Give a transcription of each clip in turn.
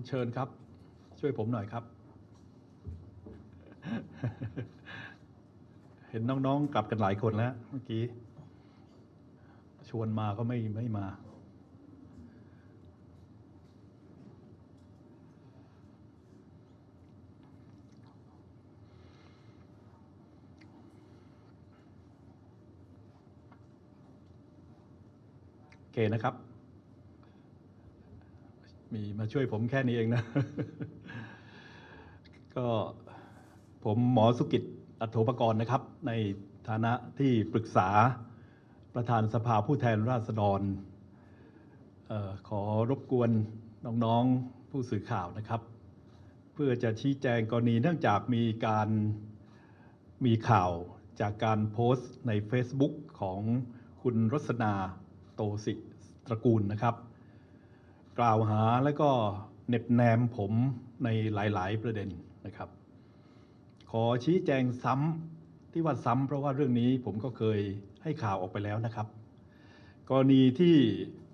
คุณเชิญครับ ช่วยผมหน่อยครับ เห็นน้องๆกลับกันหลายคนแล้ว เมื่อกี้ ชวนมาก็ไม่ไม่มา โอเคนะครับ มีมาช่วยผมแค่นี้เองนะ ก็ผมหมอสุกิจอัตโถปกรณ์นะครับ ในฐานะที่ปรึกษาประธานสภาผู้แทนราษฎรออขอรบกวนน้องๆผู้สื่อข่าวนะครับ เพื่อจะชี้แจงกรณีเนื่องจากมีการมีข่าวจากการโพสต์ใน Facebook ของคุณรสนาโตสิตระกูลนะครับ กล่าวหาและก็เน็บแนมผมในหลาย ๆ ประเด็นนะครับ ขอชี้แจงซ้ำที่ว่าซ้ำเพราะว่าเรื่องนี้ผมก็เคยให้ข่าวออกไปแล้วนะครับ กรณีที่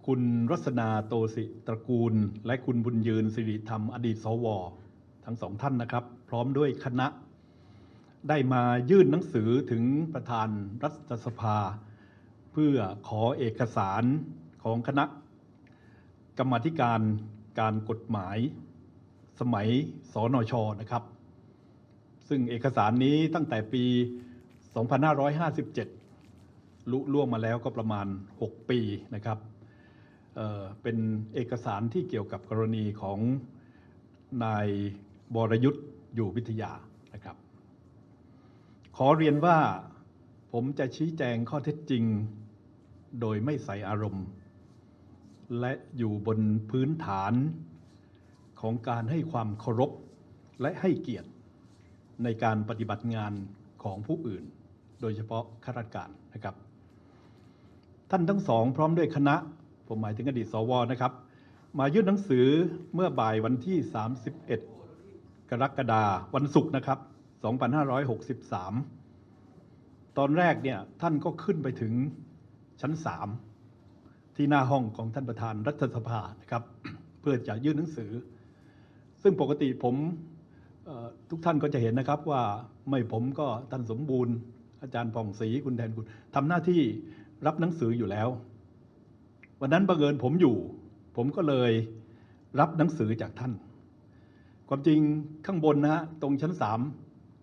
คุณรสนาโตสิตระกูล และคุณบุญยืนสิริธรรมอดีตสว ทั้งสองท่านนะครับ พร้อมด้วยคณะ ได้มายื่นหนังสือถึงประธานรัฐสภา เพื่อขอเอกสารของคณะ กรรมธิการการกฎหมายสมัยสนชนะครับ ซึ่งเอกสารนี้ตั้งแต่ปี 2557 ลุล่วงมาแล้วก็ประมาณ 6 ปีนะครับเเป็นเอกสารที่เกี่ยวกับกรณีของนายบรยุทธ์อยู่วิทยานะครับ ขอเรียนว่าผมจะชี้แจงข้อเท็จจริง โดยไม่ใส่อารมณ์ และอยู่บนพื้นฐานของการให้ความเคารพและให้เกียรติในการปฏิบัติงานของผู้อื่น โดยเฉพาะข้าราชการนะครับ ท่านทั้งสองพร้อมด้วยคณะ ผมหมายถึงอดีตสวนะครับ มายื่นหนังสือเมื่อบ่ายวันที่ 31 กรกฎาวันศุกร์นะครับ 2563 ตอนแรกเนี่ยท่านก็ขึ้นไปถึงชั้น 3 ที่หน้าห้องของท่านประธานรัฐสภานะครับ เพื่อจะยื่นหนังสือ ซึ่งปกติผมทุกท่านก็จะเห็นนะครับว่าไม่ผมก็ท่านสมบูรณ์ อาจารย์ผ่องศรีคุณแทนคุณทำหน้าที่รับหนังสืออยู่แล้ว วันนั้นบังเอิญผมอยู่ ผมก็เลยรับหนังสือจากท่าน ความจริงข้างบนนะฮะตรงชั้นสาม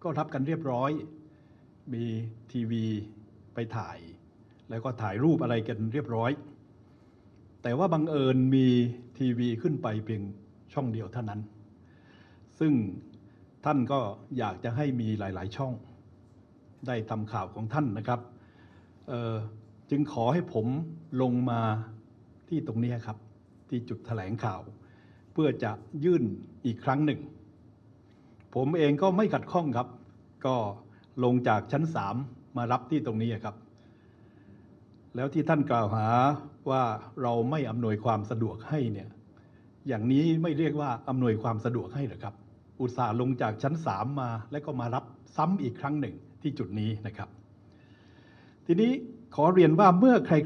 ก็รับกันเรียบร้อย มีทีวีไปถ่าย แล้วก็ถ่ายรูปอะไรกันเรียบร้อย แต่ว่าบังเอิญมีทีวีขึ้นไปเพียงช่องเดียวเท่านั้น ซึ่งท่านก็อยากจะให้มีหลาย ๆ ช่อง ได้ทำข่าวของท่านนะครับเอ่อจึงขอให้ผมลงมาที่ตรงนี้ครับ ที่จุดแถลงข่าว เพื่อจะยื่นอีกครั้งหนึ่ง ผมเองก็ไม่ขัดข้องครับ ก็ลงจากชั้นสามมารับที่ตรงนี้ครับ แล้วที่ท่านกล่าวหาว่าเราไม่อำนวยความสะดวกให้เนี่ยอย่างนี้ไม่เรียกว่าอำนวยความสะดวกให้หรอครับ อุตส่าห์ลงจากชั้นสามมาแล้วก็มารับซ้ำอีกครั้งหนึ่งที่จุดนี้นะครับ ทีนี้ขอเรียนว่าเมื่อใคร